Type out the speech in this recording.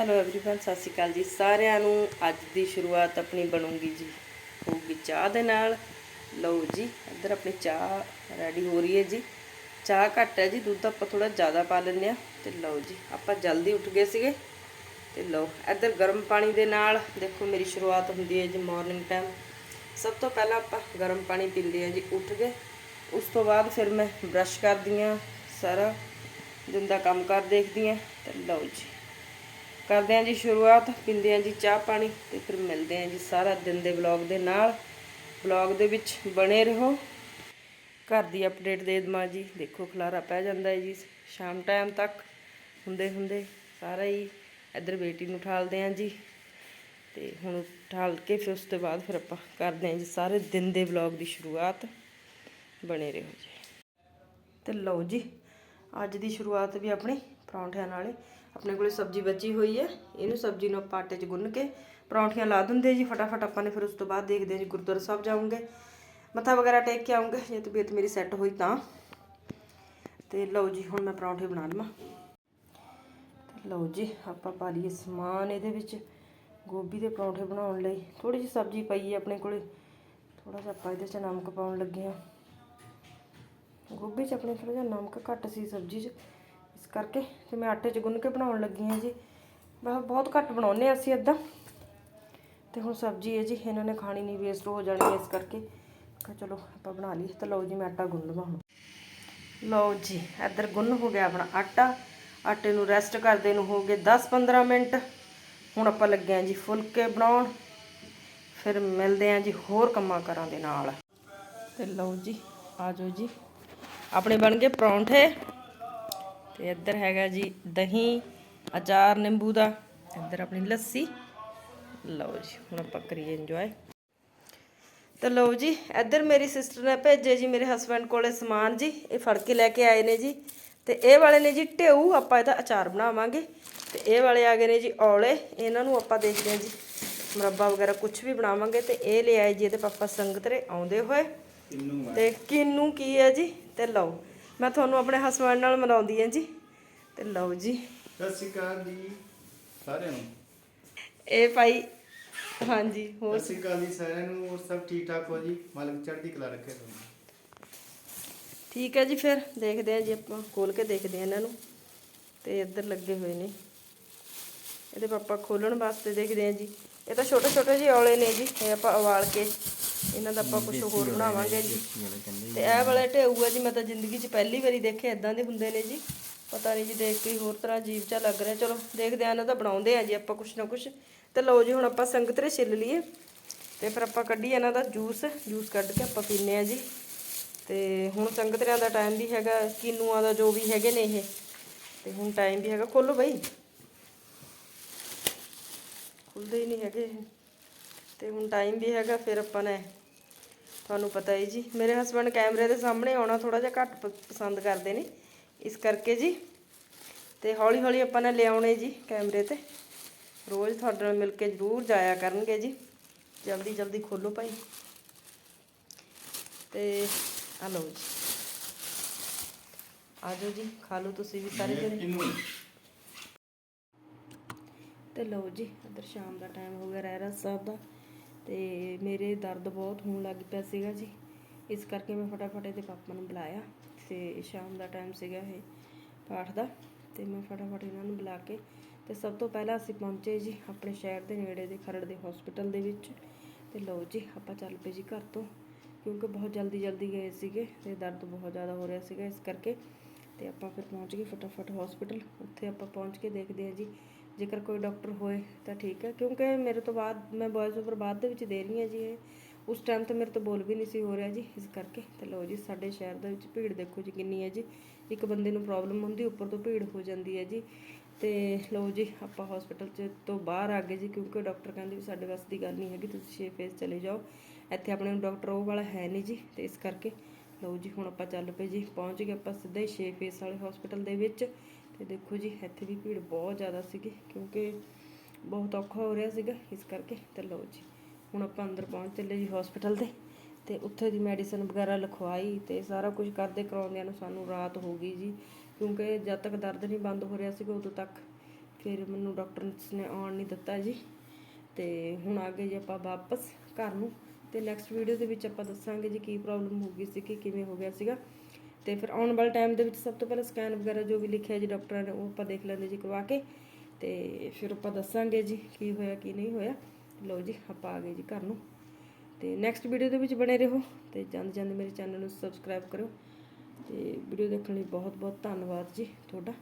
Hello everyone ਸਤਿ ਸ਼੍ਰੀ ਅਕਾਲ ਜੀ ਸਾਰਿਆਂ ਨੂੰ ਅੱਜ ਦੀ ਸ਼ੁਰੂਆਤ ਆਪਣੀ ਬਣੂਗੀ ਜੀ ਹੋਊਗੀ ਚਾਹ ਦੇ ਨਾਲ ਲਓ ਜੀ ਇੱਧਰ ਆਪਣੀ ਚਾਹ ਰੈਡੀ ਹੋ ਰਹੀ ਹੈ ਜੀ ਚਾਹ ਘੱਟ ਹੈ ਜੀ ਦੁੱਧ ਆਪਾਂ ਥੋੜਾ ਜ਼ਿਆਦਾ ਪਾ ਲੈਂਦੇ ਆ ਤੇ ਲਓ ਜੀ ਆਪਾਂ ਜਲਦੀ ਉੱਠ ਗਏ ਸੀਗੇ ਤੇ ਲਓ ਇੱਧਰ ਗਰਮ ਪਾਣੀ ਦੇ ਨਾਲ ਦੇਖੋ ਮੇਰੀ ਸ਼ੁਰੂਆਤ ਹੁੰਦੀ ਹੈ ਜੀ ਮਾਰਨਿੰਗ ਟਾਈਮ ਸਭ ਤੋਂ ਪਹਿਲਾਂ ਆਪਾਂ ਗਰਮ ਪਾਣੀ ਪੀਂਦੇ ਆ ਜੀ ਉੱਠ ਕੇ ਉਸ ਤੋਂ ਬਾਅਦ ਫਿਰ ਮੈਂ ਬ੍ਰਸ਼ ਕਰਦੀ ਆ ਸਾਰਾ ਦਿਨ ਦਾ ਕੰਮ ਕਰ ਦੇਖਦੀ ਆ ਤੇ ਲਓ ਜੀ ਕਰਦੇ ਹਾਂ ਜੀ ਸ਼ੁਰੂਆਤ, ਪੀਂਦੇ ਹਾਂ ਜੀ ਚਾਹ ਪਾਣੀ ਤੇ ਫਿਰ ਮਿਲਦੇ ਹਾਂ ਜੀ ਸਾਰਾ ਦਿਨ ਦੇ ਵਲੌਗ ਦੇ ਨਾਲ। ਵਲੌਗ ਦੇ ਵਿੱਚ ਬਣੇ ਰਹੋ। ਘਰ ਦੀ ਅਪਡੇਟ ਦੇ ਦਵਾਂ ਜੀ, ਦੇਖੋ ਖਲਾਰਾ ਪੈ ਜਾਂਦਾ ਹੈ ਜੀ। ਸ਼ਾਮ ਟਾਈਮ ਤੱਕ ਹੁੰਦੇ ਹੁੰਦੇ ਸਾਰਾ ਹੀ ਇੱਧਰ ਬੇਟੀ ਨੂੰ ਠਾਲਦੇ ਹਾਂ ਜੀ। ਤੇ ਹੁਣ ਠਾਲ ਕੇ ਫਿਰ ਉਸ ਤੋਂ ਬਾਅਦ ਫਿਰ ਆਪਾਂ ਕਰਦੇ ਹਾਂ ਜੀ ਸਾਰੇ ਦਿਨ ਦੇ ਵਲੌਗ ਦੀ ਸ਼ੁਰੂਆਤ। ਬਣੇ ਰਹੋ ਜੀ। ਤੇ ਲਓ ਜੀ, ਅੱਜ ਦੀ ਸ਼ੁਰੂਆਤ ਵੀ ਆਪਣੀ ਪਰੌਂਠਿਆਂ ਨਾਲ ਆਪਣੇ ਕੋਲੇ ਸਬਜ਼ੀ ਬਚੀ ਹੋਈ ਹੈ। ਇਹਨੂੰ ਸਬਜ਼ੀ ਨੂੰ ਆਪਾਂ ਆਟੇ 'ਚ ਗੁੰਨ ਕੇ ਪਰੌਂਠੀਆਂ ਲਾ ਦਿੰਦੇ ਜੀ ਫਟਾਫਟ ਆਪਾਂ ਨੇ, ਫਿਰ ਉਸ ਤੋਂ ਬਾਅਦ ਦੇਖਦੇ ਹਾਂ ਜੀ ਗੁਰਦੁਆਰਾ ਸਾਹਿਬ ਜਾਵਾਂਗੇ। ਮੱਥਾ ਵਗੈਰਾ ਟੇਕ ਕੇ ਆਉਂਗੇ, ਜੇ ਤਬੀਅਤ ਮੇਰੀ ਸੈੱਟ ਹੋਈ ਤਾਂ। ਤੇ ਲਓ ਜੀ, ਹੁਣ ਮੈਂ ਪਰੌਂਠੇ ਬਣਾ ਲਵਾਂ। ਲਓ ਜੀ, ਆਪਾਂ ਪਾ ਲਈਏ ਸਮਾਨ ਇਹਦੇ ਵਿੱਚ। ਗੋਭੀ ਦੇ ਪਰੌਂਠੇ ਬਣਾਉਣ ਲਈ। ਥੋੜੀ ਜਿਹੀ ਸਬਜ਼ੀ ਪਈ ਹੈ ਆਪਣੇ ਕੋਲੇ। ਥੋੜਾ ਜਿਹਾ ਆਪਾਂ ਇਹਦੇ 'ਚ ਨਮਕ ਪਾਉਣ ਲੱਗੇ ਹਾਂ। ਗੋਭੀ 'ਚ ਆਪਣੇ ਥੋੜਾ ਜਿਹਾ ਨਮਕ ਘੱਟ ਸੀ ਸਬਜ਼ੀ 'ਚ। ਇਸ ਕਰਕੇ ਤੇ ਮੈਂ ਆਟੇ 'ਚ ਗੁੰਨ ਕੇ ਬਣਾਉਣ ਲੱਗੀ ਹਾਂ ਜੀ। ਬਹੁਤ ਬਹੁਤ ਘੱਟ ਬਣਾਉਂਦੇ ਹਾਂ ਅਸੀਂ ਇਦਾਂ ਤੇ ਹੁਣ ਸਬਜ਼ੀ ਹੈ ਜੀ, ਇਹਨਾਂ ਨੇ ਖਾਣੀ ਨਹੀਂ ਵੇਸਟ ਹੋ ਜਾਣੀ ਹੈ ਇਸ ਕਰਕੇ। ਕਿਹਾ ਚਲੋ ਆਪਾਂ ਬਣਾ ਲਈ ਤਾਂ ਲਓ ਜੀ, ਮੈਂ ਆਟਾ ਗੁੰਨ ਲਵਾਂ ਹੁਣ। ਲਓ ਜੀ, ਇੱਧਰ ਗੁੰਨ ਹੋ ਗਿਆ ਆਪਣਾ ਆਟਾ। ਆਟੇ ਨੂੰ ਰੈਸਟ ਕਰਦੇ ਨੂੰ ਹੋ ਗਏ 10-15 ਮਿੰਟ। ਹੁਣ ਆਪਾਂ ਲੱਗੇ ਹਾਂ ਜੀ ਫੁਲਕੇ ਬਣਾਉਣ। ਫਿਰ ਮਿਲਦੇ ਹਾਂ ਜੀ ਹੋਰ ਕੰਮਾਂ ਕਰਾਂ ਦੇ ਨਾਲ। ਤੇ ਲਓ ਜੀ, ਆ ਜਾਓ ਜੀ। ਆਪਣੇ ਬਣ ਗਏ ਪਰੌਂਠੇ। ਤੇ ਇੱਧਰ ਹੈਗਾ ਜੀ ਦਹੀਂ ਅਚਾਰ ਨਿੰਬੂ ਦਾ ਇੱਧਰ ਆਪਣੀ ਲੱਸੀ। ਲਓ ਜੀ ਹੁਣ ਆਪਾਂ ਕਰੀਏ ਇੰਜੋਏ ਤੇ ਲਓ ਜੀ ਇੱਧਰ ਮੇਰੀ ਸਿਸਟਰ ਨੇ ਭੇਜੇ ਜੀ ਮੇਰੇ ਹਸਬੰਡ ਕੋਲੇ ਸਮਾਨ ਜੀ ਇਹ ਫੜ ਕੇ ਲੈ ਕੇ ਆਏ ਨੇ ਜੀ। ਤੇ ਇਹ ਵਾਲੇ ਨੇ ਜੀ ਢੇਊ ਆਪਾਂ ਇਹਦਾ ਅਚਾਰ ਬਣਾਵਾਂਗੇ। ਤੇ ਇਹ ਵਾਲੇ ਆ ਗਏ ਨੇ ਜੀ ਔਲੇ ਇਹਨਾਂ ਨੂੰ ਆਪਾਂ ਦੇਖਦੇ ਹਾਂ ਜੀ। ਮੁਰੱਬਾ ਵਗੈਰਾ ਕੁਝ ਵੀ ਬਣਾਵਾਂਗੇ ਤੇ ਇਹ ਲੈ ਆਏ ਜੀ ਇਹਦੇ ਪਾਪਾ ਸੰਗਤਰੇ ਆਉਂਦੇ ਹੋਏ। ਤੇ ਕਿੰਨੂ ਕੀ ਹੈ ਜੀ? ਤੇ ਲਓ ਮੈਂ ਤੁਹਾਨੂੰ ਆਪਣੇ ਹਸਬੰਡ ਨਾਲ ਮਿਲਾਉਂਦੀ ਹਾਂ ਜੀ। ਤੇ ਲਓ ਜੀ। ਸਤਿ ਸ਼੍ਰੀ ਅਕਾਲ ਜੀ ਸਾਰਿਆਂ ਨੂੰ। ਇਹ ਭਾਈ ਹਾਂਜੀ ਹੋਰ ਸਤਿ ਸ਼੍ਰੀ ਅਕਾਲ ਜੀ ਸਾਰਿਆਂ ਨੂੰ ਹੋਰ ਸਭ ਠੀਕ ਠਾਕ ਹੋ ਜੀ? ਮਾਲਕ ਚੜ੍ਹਦੀ ਕਲਾ ਰੱਖੇ ਤੁਹਾਨੂੰ। ਠੀਕ ਹੈ ਜੀ ਫਿਰ ਦੇਖਦੇ ਹਾਂ ਜੀ ਆਪਾਂ ਖੋਲ ਕੇ ਦੇਖਦੇ ਹਾਂ ਇਹਨਾਂ ਨੂੰ। ਤੇ ਇੱਧਰ ਲੱਗੇ ਹੋਏ ਨੇ। ਇਹਦੇ ਪਾਪਾ ਖੋਲਣ ਵਾਸਤੇ ਦੇਖਦੇ ਹਾਂ ਜੀ। ਇਹ ਤਾਂ ਛੋਟੇ ਛੋਟੇ ਜਿਹੇ ਔਲੇ ਨੇ ਜੀ ਇਹ ਆਪਾਂ ਉਬਾਲ ਕੇ ਇਹਨਾਂ ਦਾ ਆਪਾਂ ਕੁਝ ਹੋਰ ਬਣਾਵਾਂਗੇ ਜੀ। ਤੇ ਇਹ ਵਾਲੇ ਢੇਊ ਆ ਜੀ ਮੈਂ ਤਾਂ ਜ਼ਿੰਦਗੀ 'ਚ ਪਹਿਲੀ ਵਾਰੀ ਦੇਖੇ ਇਦਾਂ ਦੇ ਹੁੰਦੇ ਨੇ ਜੀ। ਪਤਾ ਨਹੀਂ ਜੀ ਦੇਖ ਕੇ ਹੋਰ ਤਰ੍ਹਾਂ ਅਜੀਬ ਜਿਹਾ ਲੱਗ ਰਿਹਾ। ਚਲੋ ਦੇਖਦੇ ਆ ਇਹਨਾਂ ਦਾ ਬਣਾਉਂਦੇ ਆ ਜੀ ਆਪਾਂ ਕੁਛ ਨਾ ਕੁਛ। ਤੇ ਲਓ ਜੀ ਹੁਣ ਆਪਾਂ ਸੰਗਤਰੇ ਛਿੱਲ ਲਈਏ। ਤੇ ਫਿਰ ਆਪਾਂ ਕੱਢੀਏ ਇਹਨਾਂ ਦਾ ਜੂਸ ਜੂਸ ਕੱਢ ਕੇ ਆਪਾਂ ਪੀਨੇ ਆ ਜੀ। ਤੇ ਹੁਣ ਸੰਗਤਰਿਆਂ ਦਾ ਟਾਈਮ ਵੀ ਹੈਗਾ ਕਿਨੂਆਂ ਦਾ ਜੋ ਵੀ ਹੈਗੇ ਨੇ ਇਹ। ਤੇ ਹੁਣ ਟਾਈਮ ਵੀ ਹੈਗਾ ਖੋਲੋ ਬਈ। ਖੁੱਲਦੇ ਹੀ ਨਹੀਂ ਹੈਗੇ ਇਹ। ਤੇ ਹੁਣ ਟਾਈਮ ਵੀ ਹੈਗਾ ਫਿਰ ਆਪਾਂ ਨੇ ਤੁਹਾਨੂੰ ਪਤਾ ਹੀ ਜੀ। ਮੇਰੇ ਹਸਬੰਡ ਕੈਮਰੇ ਦੇ ਸਾਹਮਣੇ ਆਉਣਾ ਥੋੜਾ ਜਿਹਾ ਘੱਟ ਪਸੰਦ ਕਰਦੇ ਨੇ। ਇਸ ਕਰਕੇ ਜੀ। ਤੇ ਹੌਲੀ ਹੌਲੀ ਆਪਾਂ ਨੇ ਲਿਆਉਣੇ ਜੀ ਕੈਮਰੇ ਤੇ। ਰੋਜ਼ ਤੁਹਾਡੇ ਨਾਲ ਮਿਲ ਕੇ ਜ਼ਰੂਰ ਜਾਇਆ ਕਰਨਗੇ ਜੀ। ਜਲਦੀ ਜਲਦੀ ਖੋਲੋ ਭਾਈ। ਤੇ ਆ ਲਓ ਜੀ। ਆ ਜਾਓ ਜੀ ਖਾ ਲਓ ਤੁਸੀਂ ਵੀ ਸਾਰੇ ਜਣੇ। ਤੇ ਲਓ ਜੀ ਇੱਧਰ ਸ਼ਾਮ ਦਾ ਟਾਈਮ ਹੋ ਗਿਆ ਰਹਿਰਾਸ ਸਾਹਿਬ ਦਾ। ਤੇ ਮੇਰੇ ਦਰਦ ਬਹੁਤ ਹੋਣ ਲੱਗ ਪਿਆ ਸੀਗਾ ਜੀ। ਇਸ ਕਰਕੇ ਮੈਂ ਫਟਾਫਟ ਇਹਦੇ ਪਾਪਾ ਨੂੰ ਬੁਲਾਇਆ ਤੇ ਸ਼ਾਮ ਦਾ ਟਾਈਮ ਸੀਗਾ ਇਹ ਪਾਠ ਦਾ। ਤੇ ਮੈਂ ਫਟਾਫਟ ਇਹਨਾਂ ਨੂੰ ਬੁਲਾ ਕੇ ਤੇ ਸਭ ਤੋਂ ਪਹਿਲਾਂ ਅਸੀਂ ਪਹੁੰਚੇ ਜੀ ਆਪਣੇ ਸ਼ਹਿਰ ਦੇ ਨੇੜੇ ਦੇ ਖਰੜ ਦੇ ਹਸਪੀਟਲ ਦੇ ਵਿੱਚ। ਤੇ ਲਓ ਜੀ, ਆਪਾਂ ਚੱਲ ਪਏ ਜੀ ਘਰ ਤੋਂ, ਕਿਉਂਕਿ ਬਹੁਤ ਜਲਦੀ ਜਲਦੀ ਗਏ ਸੀਗੇ ਤੇ ਦਰਦ ਬਹੁਤ ਜ਼ਿਆਦਾ ਹੋ ਰਿਹਾ ਸੀਗਾ ਇਸ ਕਰਕੇ। ਤੇ ਆਪਾਂ ਫਿਰ ਪਹੁੰਚ ਗਏ ਫਟਾਫਟ ਹਸਪੀਟਲ ਉੱਥੇ ਆਪਾਂ ਪਹੁੰਚ ਕੇ ਦੇਖਦੇ ਹਾਂ ਜੀ ਜੇਕਰ ਕੋਈ ਡਾਕਟਰ ਹੋਏ ਤਾਂ ਠੀਕ ਹੈ, ਕਿਉਂਕਿ ਮੇਰੇ ਤੋਂ ਬਾਅਦ ਮੈਂ ਬੋਇਜ਼ ਓਵਰ ਬਾਅਦ ਦੇ ਵਿੱਚ ਦੇ ਰਹੀ ਹਾਂ ਜੀ ਇਹ। ਉਸ ਟਾਈਮ ਤੇ ਮੇਰੇ ਤੋਂ ਬੋਲ ਵੀ ਨਹੀਂ ਸੀ ਹੋ ਰਿਹਾ ਜੀ, ਇਸ ਕਰਕੇ। ਤੇ ਲਓ ਜੀ, ਸਾਡੇ ਸ਼ਹਿਰ ਦੇ ਵਿੱਚ ਭੀੜ ਦੇਖੋ ਜੀ ਕਿੰਨੀ ਹੈ ਜੀ। ਇੱਕ ਬੰਦੇ ਨੂੰ ਪ੍ਰੋਬਲਮ ਹੁੰਦੀ, ਉੱਪਰ ਤੋਂ ਭੀੜ ਹੋ ਜਾਂਦੀ ਹੈ ਜੀ। ਤੇ ਲਓ ਜੀ, ਆਪਾਂ ਹਸਪੀਟਲ ਚ ਤੋਂ ਬਾਹਰ ਆ ਗਏ ਜੀ, ਕਿਉਂਕਿ ਡਾਕਟਰ ਕਹਿੰਦੇ ਵੀ ਸਾਡੇ ਵਾਸਤੇ ਦੀ ਗੱਲ ਨਹੀਂ ਹੈਗੀ, ਤੁਸੀਂ ਛੇ ਫੇਸ ਚਲੇ ਜਾਓ। ਇੱਥੇ ਆਪਣੇ ਡਾਕਟਰ ਉਹ ਵਾਲਾ ਹੈ ਨਹੀਂ ਜੀ, ਤੇ ਇਸ ਕਰਕੇ। ਲਓ ਜੀ, ਹੁਣ ਆਪਾਂ ਚੱਲ ਪਏ ਜੀ, ਪਹੁੰਚ ਗਏ ਆਪਾਂ ਸਿੱਧਾ ਹੀ ਛੇ ਫੇਸ ਵਾਲੇ ਹਸਪੀਟਲ ਦੇ ਵਿੱਚ। ਤੇ ਦੇਖੋ ਜੀ, ਇੱਥੇ ਵੀ ਭੀੜ ਬਹੁਤ ਜ਼ਿਆਦਾ ਸੀਗੀ ਕਿਉਂਕਿ ਬਹੁਤ ਔਖਾ ਹੋ ਰਿਹਾ ਸੀਗਾ ਇਸ ਕਰਕੇ ਤੇ ਲਓ ਜੀ, ਹੁਣ ਆਪਾਂ ਅੰਦਰ ਪਹੁੰਚ ਚੱਲੇ ਜੀ ਹਸਪੀਟਲ ਦੇ ਤੇ ਉੱਥੇ ਦੀ ਮੈਡੀਸਨ ਵਗੈਰਾ ਲਿਖਵਾਈ ਤੇ ਸਾਰਾ ਕੁਝ ਕਰਦੇ ਕਰਾਉਂਦਿਆਂ ਨੂੰ ਸਾਨੂੰ ਰਾਤ ਹੋ ਗਈ ਜੀ, ਕਿਉਂਕਿ ਜਦ ਤੱਕ ਦਰਦ ਨਹੀਂ ਬੰਦ ਹੋ ਰਿਹਾ ਸੀਗਾ ਉਦੋਂ ਤੱਕ ਫਿਰ ਮੈਨੂੰ ਡਾਕਟਰ ਨੇ ਆਉਣ ਨਹੀਂ ਦਿੱਤਾ ਜੀ ਤੇ ਹੁਣ ਆ ਗਏ ਜੀ ਆਪਾਂ ਵਾਪਸ ਘਰ ਨੂੰ ਤੇ ਨੈਕਸਟ ਵੀਡੀਓ ਦੇ ਵਿੱਚ ਆਪਾਂ ਦੱਸਾਂਗੇ ਜੀ ਕੀ ਪ੍ਰੋਬਲਮ ਹੋ ਗਈ ਸੀ ਕਿ ਕਿਵੇਂ ਹੋ ਗਿਆ ਸੀਗਾ ਤੇ ਫਿਰ ਆਉਣ ਵਾਲੇ ਟਾਈਮ ਦੇ ਵਿੱਚ ਸਭ ਤੋਂ ਪਹਿਲਾਂ ਸਕੈਨ ਵਗੈਰਾ ਜੋ ਵੀ ਲਿਖਿਆ ਜੀ ਡਾਕਟਰਾਂ ਨੇ ਉਹ ਆਪਾਂ ਦੇਖ ਲੈਂਦੇ ਜੀ ਕਰਵਾ ਕੇ ਤੇ ਫਿਰ ਆਪਾਂ ਦੱਸਾਂਗੇ ਜੀ ਕੀ ਹੋਇਆ, ਕੀ ਨਹੀਂ ਹੋਇਆ। ਲਓ ਜੀ, ਆਪਾਂ ਆ ਗਏ ਜੀ ਘਰ ਨੂੰ। ਤੇ ਨੈਕਸਟ ਵੀਡੀਓ ਦੇ ਵਿੱਚ ਬਣੇ ਰਹੋ ਤੇ ਜਾਂਦੇ ਜਾਂਦੇ ਮੇਰੇ ਚੈਨਲ ਨੂੰ ਸਬਸਕ੍ਰਾਈਬ ਕਰੋ ਤੇ ਵੀਡੀਓ ਦੇਖਣ ਲਈ ਬਹੁਤ ਬਹੁਤ ਧੰਨਵਾਦ ਜੀ ਤੁਹਾਡਾ।